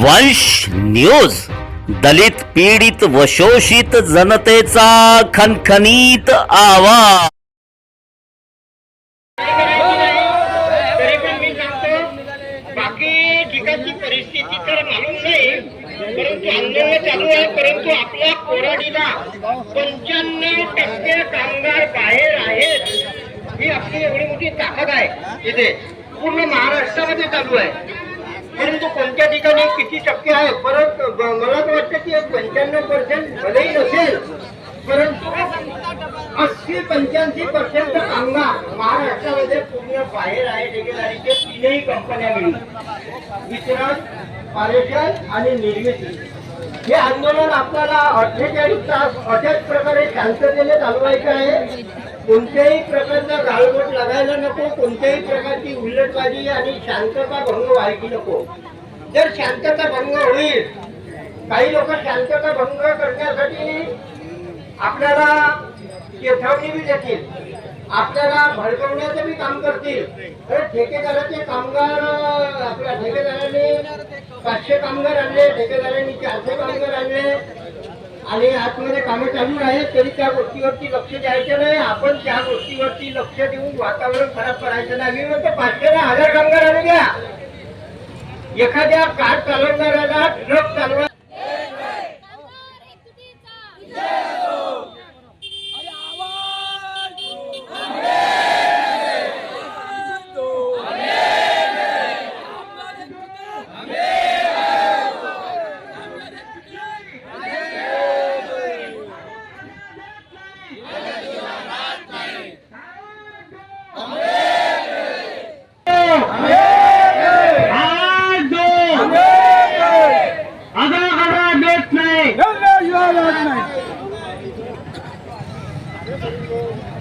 वंश न्यूज दलित पीडित व शोषित जनतेचा खनखनीत आवाज. परिस्थिती तर मालूम नाही परंतु आंदोलन चालू आहे परंतु आपल्या कोराडीला पंच्याण्णव टक्के कामगार बाहेर आहेत. ही आपली एवढी मोठी ताकद आहे इथे. पूर्ण महाराष्ट्रामध्ये चालू आहे. परंतु कोणत्या ठिकाणी किती टक्के आहे परत मला तर वाटतं की पंच्याण्णव पर्सेंट भलेही नसेल परंतु अस्सी पंच्याऐंशी पर्सेंट कामगार महाराष्ट्रामध्ये पूर्ण बाहेर आहे ठेकेदारीचे तीनही कंपन्या मिळून वितरण पारेषण आणि निर्मिती. हे आंदोलन आपल्याला अठ्ठेचाळीस तास अशाच प्रकारे शांततेने चालवायचं आहे. कोणत्याही प्रकारचा गाळबोट लागायला नको कोणत्याही प्रकारची उल्लटबाजी आणि शांतता भंग व्हायची नको. जर शांतता भंग होईल काही लोक शांतता भंग करण्यासाठी आपल्याला चेथावणी बी देतील आपल्याला भडकवण्याचं बी काम करतील. तर ठेकेदाराचे कामगार आपल्या ठेकेदाराने पाचशे कामगार आणले ठेकेदारांनी चारशे कामगार आणले. आणि आतमध्ये कामं चालू आहेत तरी त्या गोष्टीवरती लक्ष द्यायचं नाही. आपण त्या गोष्टीवरती लक्ष देऊन वातावरण खराब करायचं नाही. मी म्हणतो पाचशे हजार कामगार आणू द्या. एखाद्या कार चालवणाऱ्याला ट्रक चालवा हात दो आगा आगा देत नाही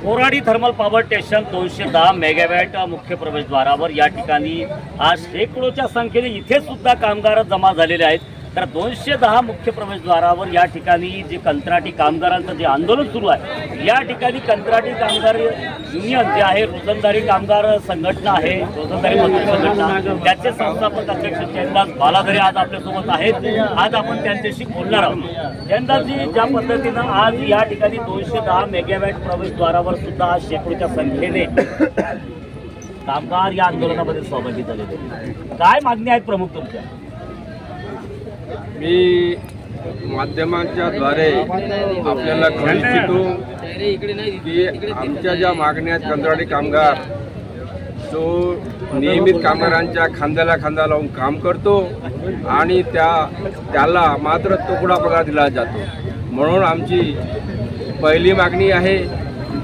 कोराडी थर्मल पॉवर स्टेशन दोनशे दहा मेगावॅट मुख्य प्रवेशद्वारावर या ठिकाणी आज शेकडोच्या संख्येने इथे सुद्धा कामगार जमा झालेले आहेत. तर दोनशे दहा मुख्य प्रवेशद्वारावर या ठिकाणी जे कंत्राटी कामगारांचं जे आंदोलन सुरू आहे या ठिकाणी कंत्राटी कामगार युनियन जे आहे रोजंदारी कामगार संघटना आहे रोजंदारी मजूर संघटना त्याचे संस्थापक अध्यक्ष चंदास बालाधरे आज आपल्यासोबत आहेत. आज आपण त्यांच्याशी बोलणार आहोत. चंदाजी ज्या पद्धतीनं आज या ठिकाणी दोनशे दहा मेगावॅट प्रवेशद्वारावर सुद्धा आज शेकडोच्या संख्येने कामगार या आंदोलनामध्ये सहभागी झालेले काय मागणी आहेत प्रमुख तुमच्या? मी माध्यमांच्या द्वारे आपल्याला कळू इच्छितो की आमच्या ज्या मागण्या कंत्राटी कामगार तो नियमित कामगारांच्या खांद्याला खांदा लावून काम करतो आणि त्या त्याला मात्र तुकडा पगार दिला जातो. म्हणून आमची पहिली मागणी आहे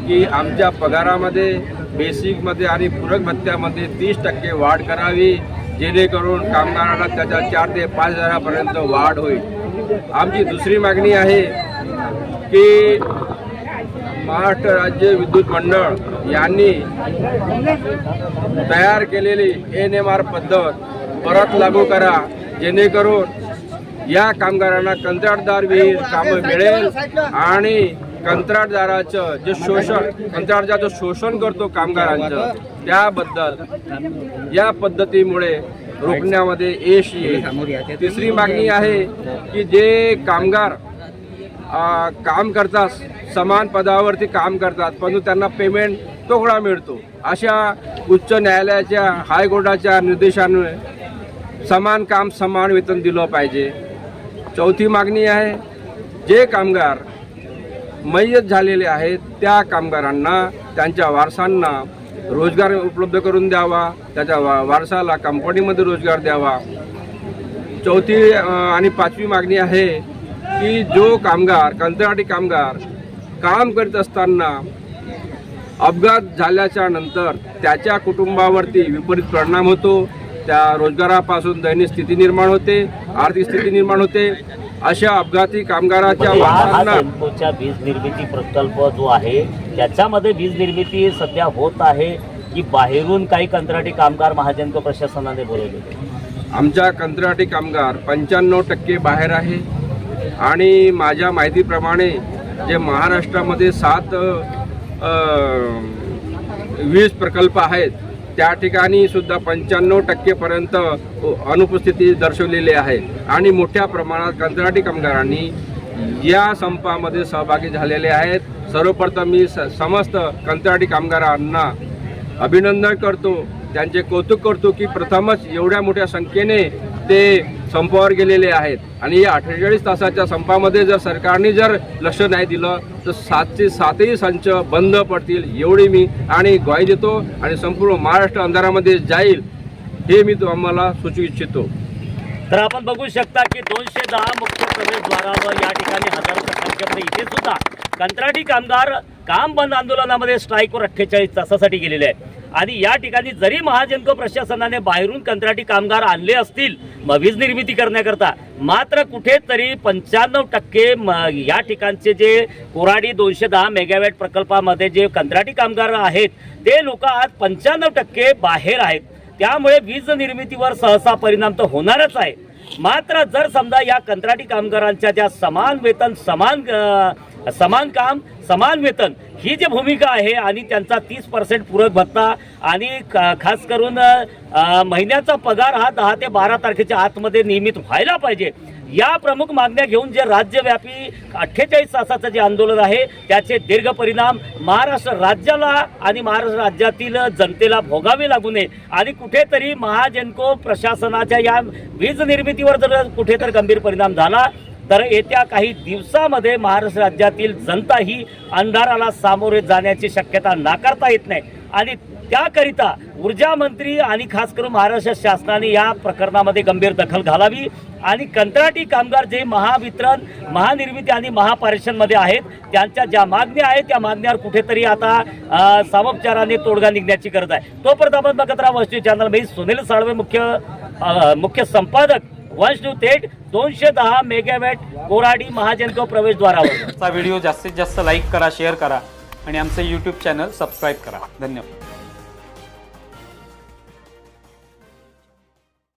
की आमच्या पगारामध्ये बेसिकमध्ये आणि पूरक भत्त्यामध्ये तीस टक्के वाढ करावी. जेणेकरून कामगारांना त्याच्या चार ते पाच हजारापर्यंत वाढ होईल. आमची दुसरी मागणी आहे की महाराष्ट्र राज्य विद्युत मंडळ यांनी तयार केलेली एन एम आर पद्धत परत लागू करा जेणेकरून या कामगारांना कंत्राटदार विहीर कामं मिळेल आणि कंत्राटदाराचं जे शोषण कंत्राटदार जो शोषण करतो कामगारांचं त्याबद्दल या पद्धतीमुळे रोखण्यामध्ये यश येईल. तिसरी मागणी आहे की जे कामगार आ, काम करतात समान पदावरती काम करतात परंतु त्यांना पेमेंट तोकडा मिळतो. अशा उच्च न्यायालयाच्या हायकोर्टाच्या निर्देशांमुळे समान काम समान वेतन दिलं पाहिजे. चौथी मागणी आहे जे कामगार मय्यत झालेले आहेत त्या कामगारांना त्यांच्या वारसांना रोजगार उपलब्ध करून द्यावा त्याच्या वा वारसाला कंपनीमध्ये रोजगार द्यावा. चौथी आणि पाचवी मागणी आहे की जो कामगार कंत्राटी कामगार काम करत असताना अपघात झाल्याच्यानंतर त्याच्या कुटुंबावरती विपरीत परिणाम होतो. त्या रोजगारापासून दैनिक स्थिती निर्माण होते आर्थिक स्थिती निर्माण होते. अशा अपघाती कामगाराच्या वारसांना सेम्कोच्या वीज निर्मिती प्रकल्प जो आहे त्याच्यामध्ये वीज निर्मिती सध्या होत आहे की बाहेरून काही कंत्राटी कामगार महाजनक प्रशासनाने बोलवलेले आमच्या कंत्राटी कामगार पंच्याण्णव टक्के बाहेर आहे. आणि माझ्या माहितीप्रमाणे जे महाराष्ट्रामध्ये सात वीज प्रकल्प आहेत त्या ठिकाणी सुद्धा पंच्याण्णव टक्केपर्यंत अनुपस्थिती दर्शवलेली आहे. आणि मोठ्या प्रमाणात कंत्राटी कामगारांनी या संपामध्ये सहभागी झालेले आहेत. सर्वप्रथम मी स समस्त कंत्राटी कामगारांना अभिनंदन करतो. त्यांचे कौतुक करतो की प्रथमच एवढ्या मोठ्या संख्येने ते संपावर गेलेले आहेत. आणि या अठ्ठेचाळीस तासाच्या संपामध्ये जर सरकारने जर लक्ष नाही दिलं तर सातचे सातही संच बंद पडतील एवढी मी आणि ग्वाही देतो आणि संपूर्ण महाराष्ट्र अंधारामध्ये जाईल हे मी तुम्हाला सुचू इच्छितो. तर आपण बघू शकता की दोनशे दहा मुख्य प्रवेशद्वारावर या ठिकाणी हजारोच्या संख्येमध्ये इथे सुद्धा कंत्राटी कामगार काम बंद आंदोलनामध्ये स्ट्राईकवर अठ्ठेचाळीस तासासाठी गेलेले आहे आणि या ठिकाणी जरी महाजनको प्रशासनाने बाहेरून कंत्राटी कामगार आणले असतील मग वीज निर्मिती करण्याकरता मात्र कुठेतरी पंच्याण्णव टक्के म- या ठिकाणचे जे कोराडी दोनशे दहा मेगावॅट प्रकल्पामध्ये जे कंत्राटी कामगार आहेत ते लोक आज पंच्याण्णव टक्के बाहेर आहेत. त्यामुळे वीज निर्मितीवर सहसा परिणाम तर होणारच आहे. मात्र जर समजा या कंत्राटी कामगारांच्या ज्या समान वेतन समान समान काम समान वेतन ही जी भूमिका आहे आणि त्यांचा तीस पर्सेंट पूरक भत्ता आणि खास करून महिन्याचा पगार हा दहा ते बारा तारखेच्या आतमध्ये नियमित व्हायला पाहिजे. या प्रमुख मागण्या घेऊन जे राज्यव्यापी अठ्ठेचाळीस तासाचं जे आंदोलन आहे त्याचे दीर्घ परिणाम महाराष्ट्र राज्याला आणि महाराष्ट्र राज्यातील जनतेला भोगावे लागू नये. आणि कुठेतरी महाजनको प्रशासनाच्या या वीज निर्मितीवर जर कुठेतरी गंभीर परिणाम झाला तर येत्या काही दिवसामध्ये महाराष्ट्र राज्यातील जनता ही अंधाराला सामोरे जाण्याची शक्यता नाकारता येत नाही. आणि त्याकरिता ऊर्जा मंत्री आणि खास करून महाराष्ट्र शासनाने या प्रकरणामध्ये गंभीर दखल घालावी. आणि कंत्राटी कामगार जे महावितरण महानिर्मिती आणि महापारेषणमध्ये आहेत त्यांच्या ज्या मागण्या आहेत त्या मागण्यावर कुठेतरी आता सामोपचाराने तोडगा निघण्याची गरज आहे. तोपर्यंत आपण बघत राहा वस्तू चॅनल. मी सुनील साळवे मुख्य मुख्य संपादक वंश टू थेट दोनशे दहा मेगावॅट कोराडी महाजनको प्रवेशद्वारावर. चा व्हिडिओ जास्तीत जास्त लाईक करा शेअर करा आणि आमचं यूट्यूब चॅनल सबस्क्राईब करा. धन्यवाद.